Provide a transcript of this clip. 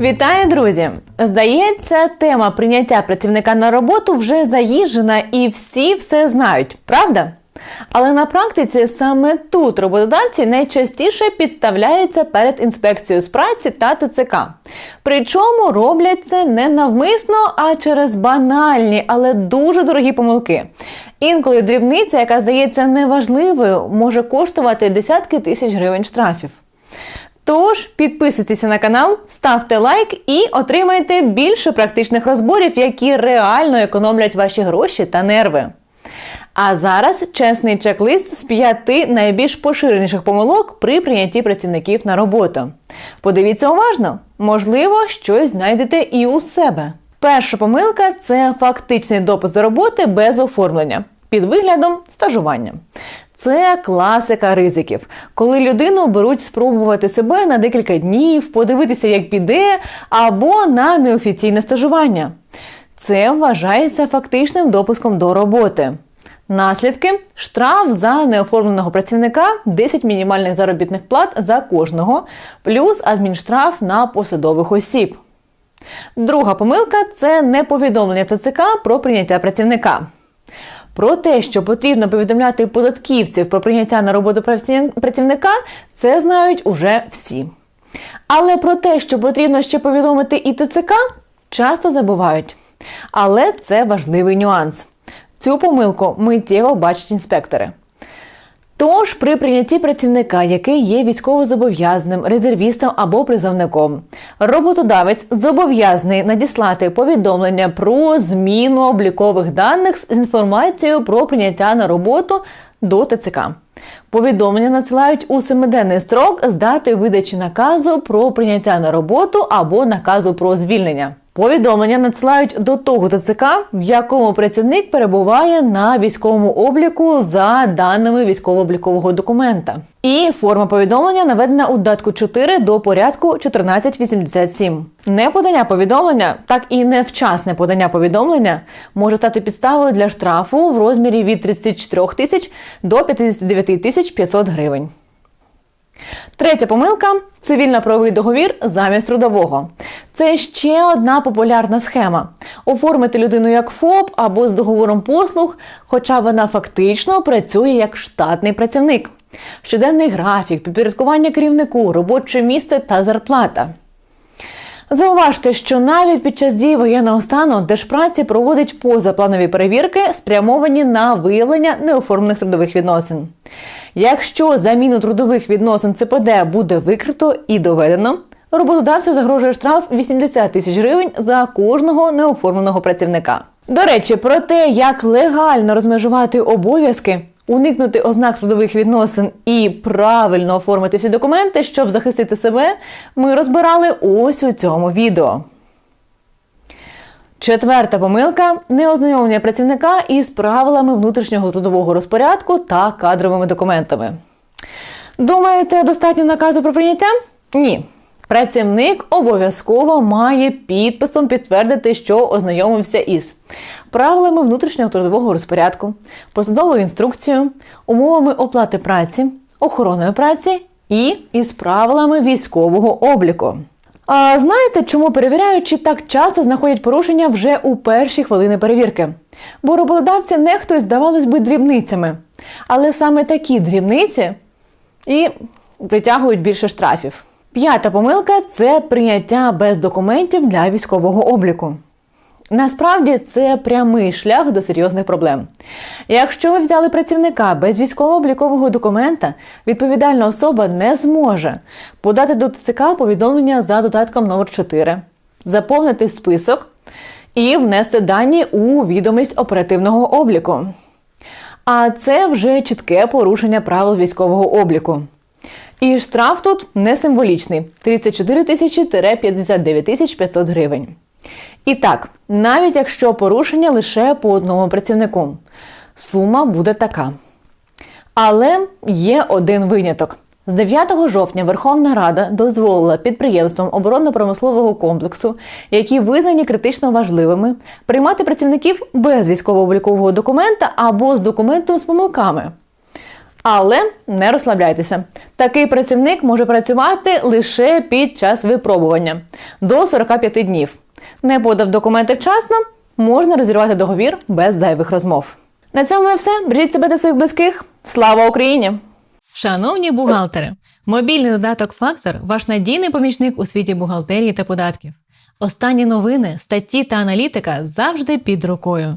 Вітаю, друзі! Здається, тема прийняття працівника на роботу вже заїжджена і всі все знають, правда? Але на практиці саме тут роботодавці найчастіше підставляються перед інспекцією з праці та ТЦК. Причому роблять це не навмисно, а через банальні, але дуже дорогі помилки. Інколи дрібниця, яка здається неважливою, може коштувати десятки тисяч гривень штрафів. Тож підписуйтеся на канал, ставте лайк і отримайте більше практичних розборів, які реально економлять ваші гроші та нерви. А зараз чесний чек-лист з п'яти найбільш поширеніших помилок при прийнятті працівників на роботу. Подивіться уважно, можливо, щось знайдете і у себе. Перша помилка це фактичний допуск до роботи без оформлення під виглядом стажування. Це класика ризиків, коли людину беруть спробувати себе на декілька днів, подивитися, як піде, або на неофіційне стажування. Це вважається фактичним допуском до роботи. Наслідки штраф за неоформленого працівника 10 мінімальних заробітних плат за кожного, плюс адмінштраф на посадових осіб. Друга помилка це неповідомлення ТЦК про прийняття працівника. Про те, що потрібно повідомляти податківців про прийняття на роботу працівника, це знають уже всі. Але про те, що потрібно ще повідомити і ТЦК, часто забувають. Але це важливий нюанс. Цю помилку миттєво бачать інспектори. Тож при прийнятті працівника, який є військовозобов'язаним, резервістом або призовником, роботодавець зобов'язаний надіслати повідомлення про зміну облікових даних з інформацією про прийняття на роботу до ТЦК. Повідомлення надсилають у семиденний строк з дати видачі наказу про прийняття на роботу або наказу про звільнення. Повідомлення надсилають до того ТЦК, в якому працівник перебуває на військовому обліку за даними військово-облікового документа. І форма повідомлення наведена у датку 4 до порядку 1487. Неподання повідомлення, так і невчасне подання повідомлення може стати підставою для штрафу в розмірі від 34 тисяч до 59 тисяч 500 гривень. Третя помилка цивільно-правовий договір замість трудового. Це ще одна популярна схема: оформити людину як ФОП або з договором послуг, хоча вона фактично працює як штатний працівник. Щоденний графік, підпорядкування керівнику, робоче місце та зарплата. Зауважте, що навіть під час дії воєнного стану Держпраці проводить позапланові перевірки, спрямовані на виявлення неоформлених трудових відносин. Якщо заміну трудових відносин ЦПД буде викрито і доведено, роботодавцю загрожує штраф 80 тисяч гривень за кожного неоформленого працівника. До речі, про те, як легально розмежувати обов'язки, уникнути ознак трудових відносин і правильно оформити всі документи, щоб захистити себе, ми розбирали ось у цьому відео. Четверта помилка неознайомлення працівника із правилами внутрішнього трудового розпорядку та кадровими документами. Думаєте, достатньо наказу про прийняття? Ні. Працівник обов'язково має підписом підтвердити, що ознайомився із правилами внутрішнього трудового розпорядку, посадовою інструкцією, умовами оплати праці, охороною праці і із правилами військового обліку. А знаєте, чому перевіряючи так часто знаходять порушення вже у перші хвилини перевірки? Бо роботодавці нехтують, здавалось би, дрібницями. Але саме такі дрібниці і притягують більше штрафів. П'ята помилка це прийняття без документів для військового обліку. Насправді це прямий шлях до серйозних проблем. Якщо ви взяли працівника без військово-облікового документа, відповідальна особа не зможе подати до ТЦК повідомлення за додатком номер 4 заповнити список і внести дані у відомість оперативного обліку. А це вже чітке порушення правил військового обліку. І штраф тут не символічний 34 тисячі 59 тисяч 500 гривень. І так, навіть якщо порушення лише по одному працівнику, сума буде така. Але є один виняток. З 9 жовтня Верховна Рада дозволила підприємствам оборонно-промислового комплексу, які визнані критично важливими, приймати працівників без військово-облікового документа або з документом з помилками. Але не розслабляйтеся. Такий працівник може працювати лише під час випробування до 45 днів. Не подав документи вчасно, можна розірвати договір без зайвих розмов. На цьому все. Бережіть себе та своїх близьких. Слава Україні! Шановні бухгалтери, мобільний додаток Фактор ваш надійний помічник у світі бухгалтерії та податків. Останні новини, статті та аналітика завжди під рукою.